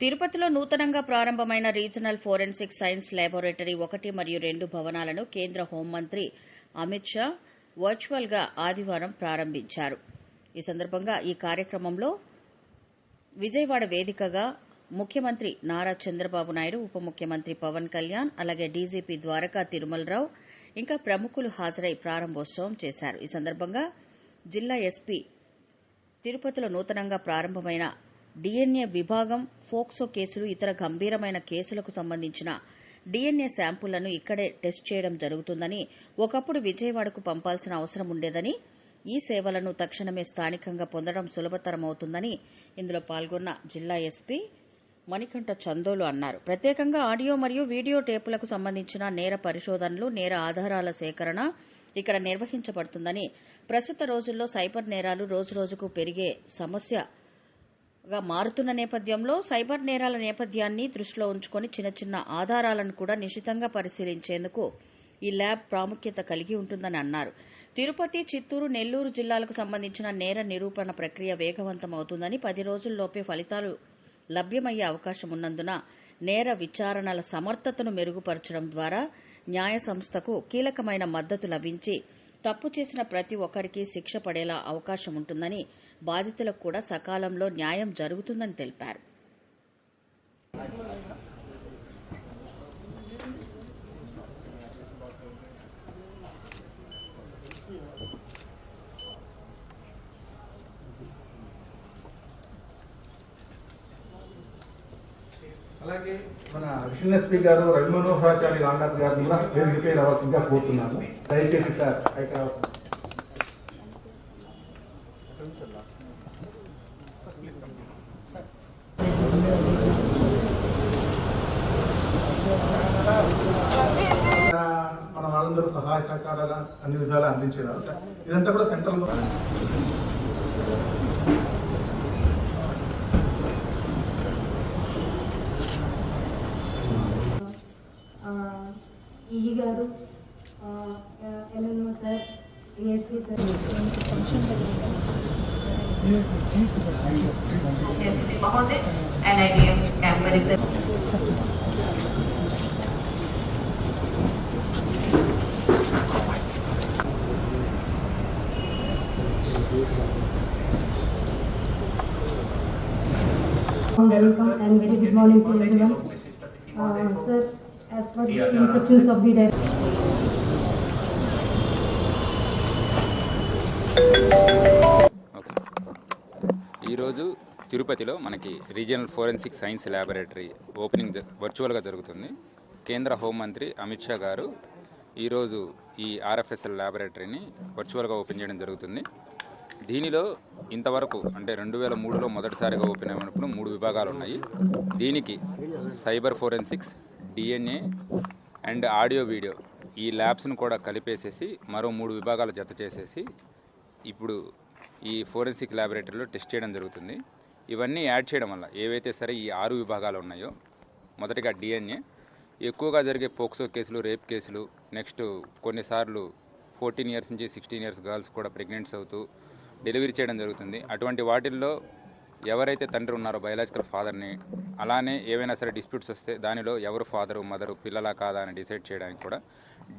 తిరుపతిలో నూతనంగా ప్రారంభమైన రీజనల్ ఫోరెన్సిక్ సైన్స్ ల్యాబొరేటరీ ఒకటి మరియు రెండు భవనాలను కేంద్ర హోంమంత్రి అమిత్ షా వర్చువల్గా ఆదివారం ప్రారంభించారు. ఈ సందర్భంగా ఈ కార్యక్రమంలో విజయవాడ వేదికగా ముఖ్యమంత్రి నారా చంద్రబాబు నాయుడు ఉప ముఖ్యమంత్రి పవన్ కళ్యాణ్ అలాగే డీజీపీ ద్వారకా తిరుమలరావు ఇంకా ప్రముఖులు హాజరై ప్రారంభోత్సవం చేశారు. ఈ సందర్భంగా జిల్లా ఎస్పీ తిరుపతిలో నూతనంగా ప్రారంభమైన డిఎన్ఏ విభాగం ఫోక్సో కేసులు ఇతర గంభీరమైన కేసులకు సంబంధించిన డిఎన్ఏ శాంపుళ్ళను ఇక్కడే టెస్ట్ చేయడం జరుగుతుందని ఒకప్పుడు విజయవాడకు పంపాల్సిన అవసరం ఉండేదని ఈ సేవలను తక్షణమే స్థానికంగా పొందడం సులభతరమవుతుందని ఇందులో పాల్గొన్న జిల్లా ఎస్పీ మణికంఠ చందోలు అన్నారు. ప్రత్యేకంగా ఆడియో మరియు వీడియో టేపులకు సంబంధించిన నేర పరిశోధనలు నేర ఆధారాల సేకరణ ఇక్కడ నిర్వహించబడుతుందని ప్రస్తుత రోజుల్లో సైబర్ నేరాలు రోజురోజుకు పెరిగే సమస్య గా మారుతున్న నేపథ్యంలో సైబర్ నేరాల నేపథ్యాన్ని దృష్టిలో ఉంచుకొని చిన్న చిన్న ఆధారాలను కూడా నిశితంగా పరిశీలించేందుకు ఈ ల్యాబ్ ప్రాముఖ్యత కలిగి ఉంటుందని అన్నారు. తిరుపతి చిత్తూరు నెల్లూరు జిల్లాలకు సంబంధించిన నేర నిరూపణ ప్రక్రియ వేగవంతం అవుతుందని పది రోజుల్లోపే ఫలితాలు లభ్యమయ్యే అవకాశం ఉన్నందున నేర విచారణల సమర్థతను మెరుగుపరచడం ద్వారా న్యాయ సంస్థకు కీలకమైన మద్దతు లభించి తప్పు చేసిన ప్రతి ఒక్కరికి శిక్ష పడేలా అవకాశం ఉంటుందని బాధితులకు కూడా సకాలంలో న్యాయం జరుగుతుందని తెలిపారు. అలాగే మన అడిషనల్ ఎస్పీ గారు రవి మనోహరాచారి రాండార్ గారిని కూడా రిపేర్ రావాల్సిందిగా కోరుతున్నాను దయచేసి సార్ పైకి మన వాళ్ళందరూ సహాయ సహకారాలు అన్ని విధాలు అందించేవారు. ఇదంతా కూడా సెంట్రల్ ಈಗೀಗಾದರೂ ಎಲ್ಲನೂ sir D S P sir महोदय N I D M camper Welcome and very good morning to everyone. Uh, sir, as per the instructions of the ఈరోజు తిరుపతిలో మనకి regional forensic science laboratory opening వర్చువల్గా జరుగుతుంది. కేంద్ర హోంమంత్రి అమిత్ షా గారు ఈరోజు ఈ ఆర్ఎఫ్ఎస్ఎల్ ల్యాబొరేటరీని వర్చువల్గా ఓపెన్ చేయడం జరుగుతుంది. దీనిలో ఇంతవరకు అంటే రెండు వేల మూడులో మొదటిసారిగా ఓపెన్ అయినప్పుడు మూడు విభాగాలు ఉన్నాయి దీనికి cyber forensics DNA and audio video ఈ ల్యాబ్స్ను కూడా కలిపేసేసి మరో మూడు విభాగాలు జత చేసేసి ఇప్పుడు ఈ ఫోరెన్సిక్ ల్యాబొరేటరీలో టెస్ట్ చేయడం జరుగుతుంది. ఇవన్నీ యాడ్ చేయడం వల్ల ఏవైతే సరే ఈ ఆరు విభాగాలు ఉన్నాయో మొదటిగా డిఎన్ఏ ఎక్కువగా జరిగే పోక్సో కేసులు రేప్ కేసులు నెక్స్ట్ కొన్నిసార్లు ఫోర్టీన్ ఇయర్స్ నుంచి సిక్స్టీన్ ఇయర్స్ గర్ల్స్ కూడా ప్రెగ్నెంట్స్ అవుతూ డెలివరీ చేయడం జరుగుతుంది. అటువంటి వాటిల్లో ఎవరైతే తండ్రి ఉన్నారో బయలాజికల్ ఫాదర్ని అలానే ఏవైనా సరే డిస్ప్యూట్స్ వస్తే దానిలో ఎవరు ఫాదరు మదరు పిల్లలా కాదా అని డిసైడ్ చేయడానికి కూడా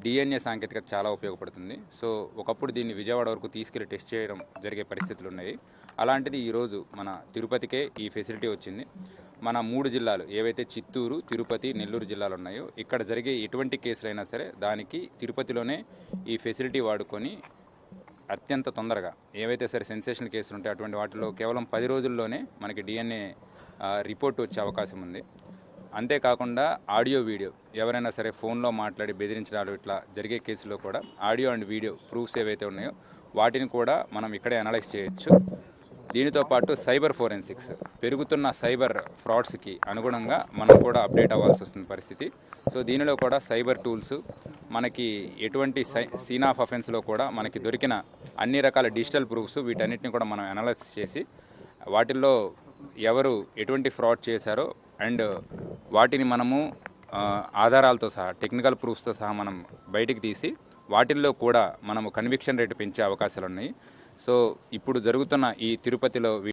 డిఎన్ఏ సాంకేతికత చాలా ఉపయోగపడుతుంది. సో ఒకప్పుడు దీన్ని విజయవాడ వరకు తీసుకెళ్ళి టెస్ట్ చేయడం జరిగే పరిస్థితులు ఉన్నాయి. అలాంటిది ఈరోజు మన తిరుపతికే ఈ ఫెసిలిటీ వచ్చింది. మన మూడు జిల్లాలు ఏవైతే చిత్తూరు తిరుపతి నెల్లూరు జిల్లాలు ఉన్నాయో ఇక్కడ జరిగే ఎటువంటి కేసులైనా సరే దానికి తిరుపతిలోనే ఈ ఫెసిలిటీ వాడుకొని అత్యంత తొందరగా ఏవైతే సరే సెన్సేషన్ కేసులు ఉంటాయి అటువంటి వాటిలో కేవలం పది రోజుల్లోనే మనకి డిఎన్ఏ రిపోర్ట్ వచ్చే అవకాశం ఉంది. అంతేకాకుండా ఆడియో వీడియో ఎవరైనా సరే ఫోన్లో మాట్లాడి బెదిరించడాలు ఇట్లా జరిగే కేసులో కూడా ఆడియో అండ్ వీడియో ప్రూఫ్స్ ఏవైతే ఉన్నాయో వాటిని కూడా మనం ఇక్కడే అనలైజ్ చేయొచ్చు. దీనితో పాటు సైబర్ ఫోరెన్సిక్స్. పెరుగుతున్న సైబర్ ఫ్రాడ్స్కి అనుగుణంగా మనం కూడా అప్డేట్ అవ్వాల్సి వస్తుంది పరిస్థితి. సో దీనిలో కూడా సైబర్ టూల్స్ మనకి ఎటువంటి సై సీన్ ఆఫ్ అఫెన్స్లో కూడా మనకి దొరికిన అన్ని రకాల డిజిటల్ ప్రూఫ్స్ వీటన్నిటిని కూడా మనం అనలైజ్ చేసి వాటిల్లో ఎవరు ఎటువంటి ఫ్రాడ్ చేశారో అండ్ వాటిని మనము ఆధారాలతో సహా టెక్నికల్ ప్రూఫ్స్తో సహా మనం బయటికి తీసి వాటిల్లో కూడా మనము కన్విక్షన్ రేటు పెంచే అవకాశాలు ఉన్నాయి సో ఇప్పుడు జరుగుతున్న ఈ తిరుపతిలో